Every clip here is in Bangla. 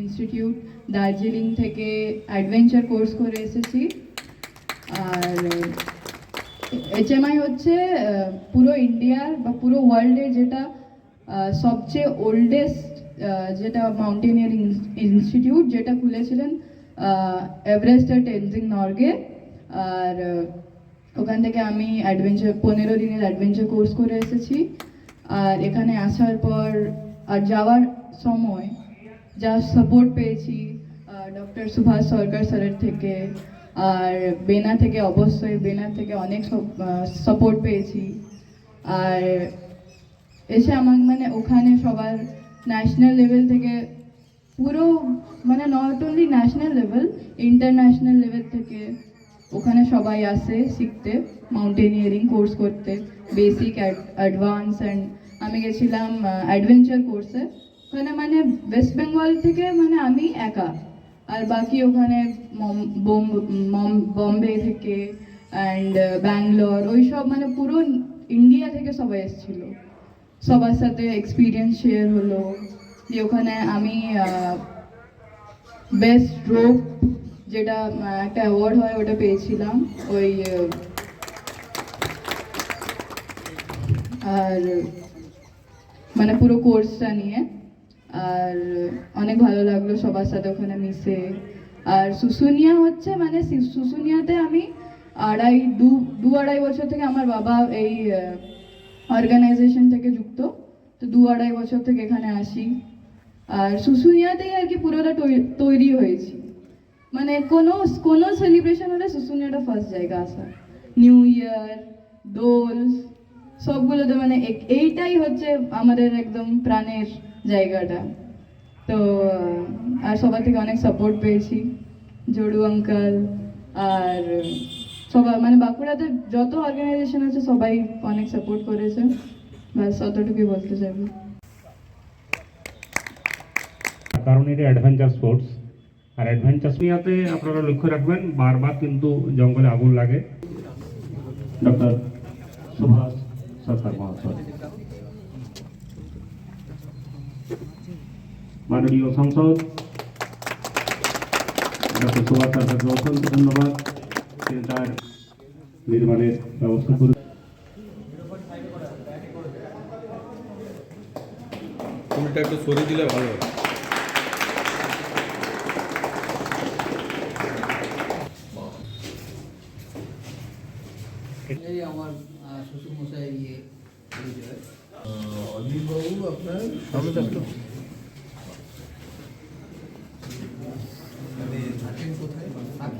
ইনস্টিটিউট দার্জিলিং থেকে অ্যাডভেঞ্চার কোর্স করে এসেছি। আর এইচএমআই হচ্ছে পুরো ইন্ডিয়ার বা পুরো ওয়ার্ল্ডের যেটা সবচেয়ে ওল্ডেস্ট যেটা মাউন্টেনিয়ারিং ইনস্টিটিউট যেটা খুলেছিলেন এভারেস্ট আর টেনজিং নর্গে আর, ওখান থেকে আমি অ্যাডভেঞ্চার পনেরো দিনের অ্যাডভেঞ্চার কোর্স করে এসেছি। আর এখানে আসার পর, আর যাওয়ার সময় যা সাপোর্ট পেয়েছি ডক্টর সুভাষ সরকার স্যারের থেকে, আর বেনা থেকে অবশ্যই, বেনা থেকে অনেক সাপোর্ট পেয়েছি। আর এসে আমার মানে ওখানে সবার ন্যাশনাল লেভেল থেকে পুরো মানে not only national level international level থেকে ওখানে সবাই আসে শিখতে মাউন্টেনিয়ারিং কোর্স করতে বেসিক অ্যাডভান্স অ্যান্ড আমি গেছিলাম অ্যাডভেঞ্চার কোর্সে ওখানে মানে ওয়েস্ট বেঙ্গল থেকে মানে আমি একা। আর বাকি ওখানে বম্বে থেকে অ্যান্ড ব্যাঙ্গালোর, ওই সব মানে পুরো ইন্ডিয়া থেকে সবাই এসেছিল। সবার সাথে এক্সপিরিয়েন্স শেয়ার হলো যে ওখানে আমি বেস্ট রোপ যেটা একটা অ্যাওয়ার্ড হয় ওটা পেয়েছিলাম। ওই আর মানে পুরো কোর্সটা নিয়ে। আর অনেক ভালো লাগল সবার সাথে ওখানে মিশে। আর শুশুনিয়া হচ্ছে মানে শুশুনিয়াতে আমি আড়াই, দু দু আড়াই বছর থেকে আমার বাবা এই অর্গানাইজেশন থেকে যুক্ত। তো দু আড়াই বছর থেকে এখানে আসি। আর শুশুনিয়াতেই আর কি পুরোটা তৈরি হয়েছি। মানে কোনো কোনো সেলিব্রেশন হলে শুশুনিয়াটা ফার্স্ট জায়গা আসা। নিউ ইয়ার দোল সবগুলোতে মানে এইটাই হচ্ছে আমাদের একদম প্রাণের জায়গাটা। তো আর সবার থেকে অনেক সাপোর্ট পেয়েছি। জড়ু আঙ্কাল আর সবাই মানে বাঁকুড়াতে যত অর্গানাইজেশন আছে সবাই অনেক সাপোর্ট করেছে। ব্যাস অতটুকুই বলতে চাইব। কারণ এটা অ্যাডভেঞ্চার স্পোর্টস আর অ্যাডভেঞ্চার ইয়াতে আপনারা লক্ষ্য রাখবেন বারবার কিন্তু জঙ্গলে আগুন লাগে। ডক্টর সুভাষ সরকার মহাশয়। মাননীয় সংসদ ডক্টর সুভাষ সরকারকে অসংখ্য ধন্যবাদ। তিনি তার নির্মাণের ব্যবস্থা করে ফুলটা একটু সরিয়ে দিলে ভালো এই আমার আহ, শ্বশুরমশাই ইয়ে পরিচয় অনিলবাবু আপনার সামনে একটু মানে থাকেন কোথায়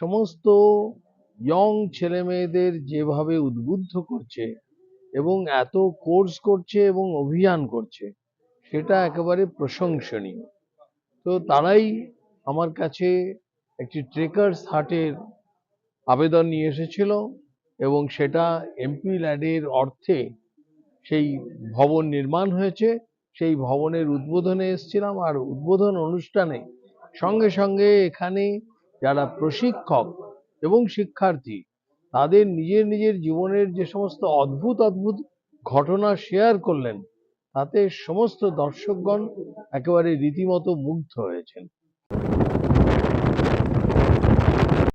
সমস্ত ইয়ং ছেলেমেয়েদের যেভাবে উদ্বুদ্ধ করছে এবং এত কোর্স করছে এবং অভিযান করছে, সেটা একেবারে প্রশংসনীয়। তো তারাই আমার কাছে একটি ট্রেকার্স হাটের আবেদন নিয়ে এসেছিল এবং সেটা এমপি ল্যাডের অর্থে সেই ভবন নির্মাণ হয়েছে। সেই ভবনের উদ্বোধনে এসেছিলাম আর উদ্বোধন অনুষ্ঠানে সঙ্গে সঙ্গে এখানে যারা প্রশিক্ষক এবং শিক্ষার্থী, তাদের নিজের নিজের জীবনের যে সমস্ত অদ্ভুত অদ্ভুত ঘটনা শেয়ার করলেন, তাতে সমস্ত দর্শকগণ একেবারে রীতিমতো মুগ্ধ হয়েছেন।